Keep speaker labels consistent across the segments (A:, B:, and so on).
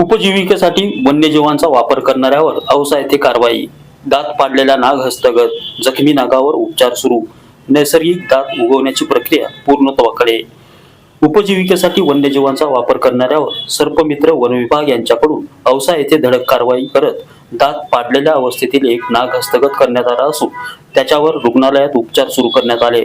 A: उपजीविकेसाठी वन्यजीवांचा वापर करणाऱ्यावर औसा येथे कारवाई. दात पाडलेला नाग हस्तगत जखमी नागावर उपचार सुरू. नैसर्गिक दात उगवण्याची प्रक्रिया पूर्णत्वाकडे. उपजीविकेसाठी वन्यजीवांचा वापर करणाऱ्यावर सर्पमित्र वन विभाग यांच्याकडून औसा येथे धडक कारवाई करत दात पाडलेल्या अवस्थेतील एक नाग हस्तगत करण्यात आला असून त्याच्यावर रुग्णालयात उपचार सुरू करण्यात आले.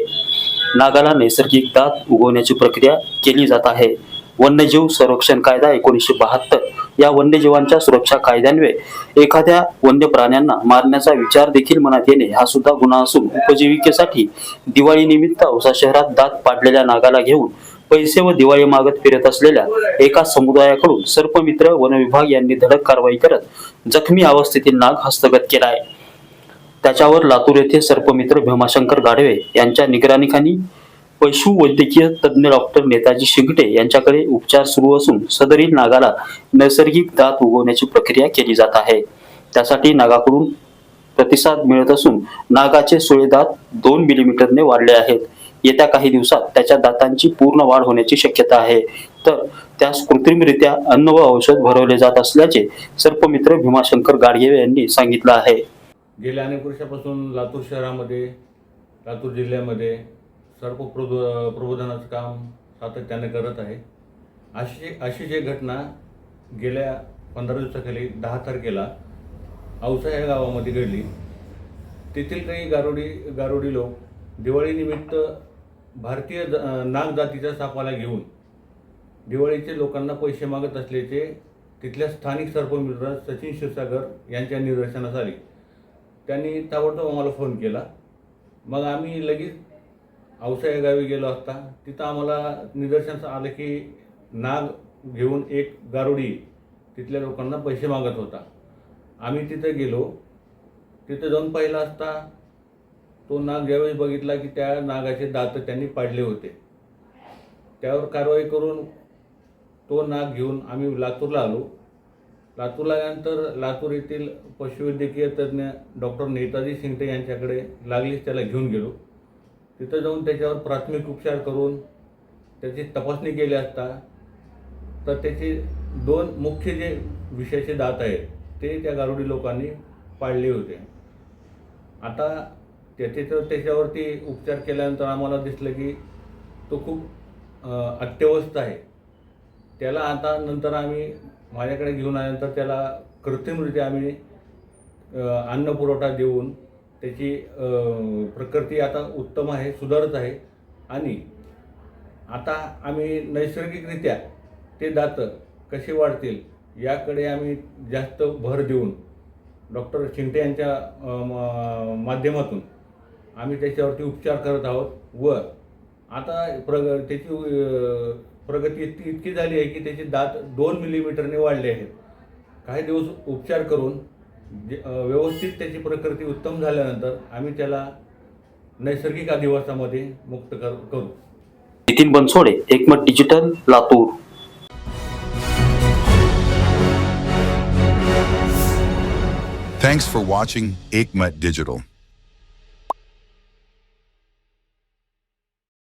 A: नागाला नैसर्गिक दात उगवण्याची प्रक्रिया केली जात आहे. वन्यजीव संरक्षण कायदा एकोणीसशे बहात्तर या वन्यजीवांच्या सुरक्षा कायद्यान्वये एखाद्या वन्य प्राण्यांना मारण्याचा विचार देखील मनात येणे हा सुद्धा गुन्हा असून उपजीविकेसाठी दिवाळी निमित्त औसा शहरात दात पाडलेल्या नागाला घेऊन पैसे व दिवाळी मागत फिरत असलेल्या एका समुदायाकडून सर्पमित्र वन विभाग यांनी धडक कारवाई करत जखमी अवस्थेतील नाग हस्तगत केला आहे त्याच्यावर लातूर येथे सर्पमित्र भीमाशंकर गाढवे यांच्या निगराणीखाली पशुवैद्यकीय तज्ज्ञ डॉक्टर नेताजी शिंगटे यांच्याकडे उपचार सुरू असून सदरील नागाला नैसर्गिक दात उगवण्याची प्रक्रिया केली जात आहे. त्यासाठी नागाकडून प्रतिसाद मिळत असून नागाचे सुळे दात दोन मिलीमीटरने वाढले आहेत. येत्या काही दिवसात त्याच्या दातांची पूर्ण वाढ होण्याची शक्यता आहे. तर त्यास कृत्रिमरित्या अन्न व औषध भरवले जात असल्याचे सर्पमित्र भीमाशंकर गाडगेवे यांनी सांगितलं आहे.
B: गेल्या अनेक वर्षापासून लातूर शहरामध्ये लातूर जिल्ह्यामध्ये सर्व प्रबो प्रबोधनाचं काम सातत्याने करत आहे. अशी अशी जे घटना गेल्या पंधरा दिवसाखाली दहा तारखेला औसा या गावामध्ये घडली. तेथील काही गारोडी गारोडी लोक दिवाळीनिमित्त भारतीय ज नाग जातीच्या सापाला घेऊन दिवाळीचे लोकांना पैसे मागत असल्याचे तिथल्या स्थानिक सर्पमित्र सचिन क्षीरसागर यांच्या निदर्शनास आले. त्यांनी ताबडतोब आम्हाला फोन केला. मग आम्ही लगेच औसा या गावी गेलो असता तिथं आम्हाला निदर्शनास आलं की नाग घेऊन एक गारुडी तिथल्या लोकांना पैसे मागत होता. आम्ही तिथं गेलो तिथं जाऊन पाहिला असता तो नाग ज्यावेळी बघितला की त्या नागाचे दात त्यांनी पाडले होते. त्यावर कारवाई करून तो नाग घेऊन आम्ही लातूरला आलो. लातूरला आल्यानंतर लातूर येथील पशुवैद्यकीय तज्ज्ञ डॉक्टर नेताजी शिंगटे यांच्याकडे लागलीच त्याला घेऊन गेलो. तिथं जाऊन त्याच्यावर प्राथमिक उपचार करून त्याची तपासणी केली असता तर त्याचे दोन मुख्य जे विषयाचे दात आहेत ते त्या गारुडी लोकांनी पाळले होते. आता त्याचे तर त्याच्यावरती उपचार केल्यानंतर आम्हाला दिसलं की तो खूप अत्यवस्थ आहे. त्याला आता नंतर आम्ही माझ्याकडे घेऊन आल्यानंतर त्याला कृत्रिमरित्या आम्ही अन्न पुरवठा देऊन त्याची प्रकृती आता उत्तम आहे सुधारत आहे. आणि आता आम्ही नैसर्गिकरित्या ते दातं कसे वाढतील याकडे आम्ही जास्त भर देऊन डॉक्टर शिंगटे यांच्या म- माध्यमातून आम्ही त्याच्यावरती उपचार करत आहोत व आता प्रग त्याची प्रगती इतकी इतकी झाली आहे की त्याचे दात दोन मिलीमीटरने वाढले आहेत. काही दिवस उपचार करून जे व्यवस्थित त्याची प्रकृती उत्तम झाल्यानंतर आम्ही त्याला नैसर्गिक अधिवासामध्ये मुक्त कर करू
A: Nitin Bansode Ekmat digital Latur
C: Thanks for watching Aikmat Digital.